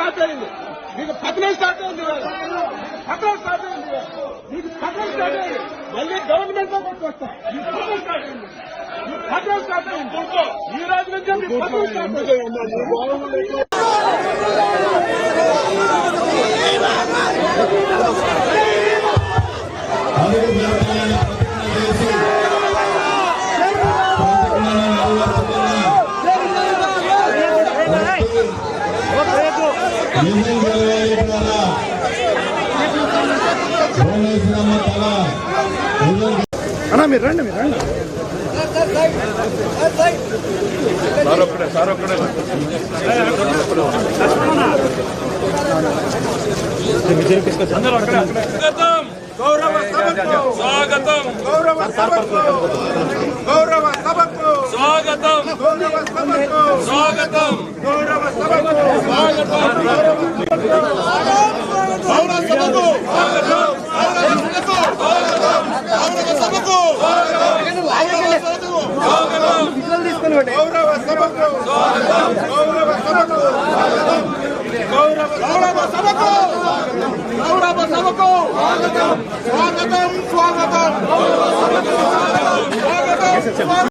Start అయింది. మీకు పతనం స్టార్ట్ అయింది పతనం స్టార్ట్ అయింది మీకు పతనం స్టార్ట్ అయింది. మళ్ళీ గవర్నమెంట్లో కొట్టుకొస్తాం. మీకు పతనం స్టార్ట్ అయింది. మీకు పతనం స్టార్ట్ అయింది. ఈ రోజు నుంచి మీకు పతనం స్టార్ట్ అయింది. అన్నా మీరు రండి మీరు రండి. స్వాగతం గౌరవ సభకు స్వాగతం గౌరవ సభకు గౌరవ సభకు. స్వాగతం. గౌరవ సభకు. స్వాగతం. గౌరవ సభకు గౌరవ సభకు గౌరవ సభకు గౌరవ గౌరవ సభకు గౌరవ సభకు స్వాగతం స్వాగతం స్వాగతం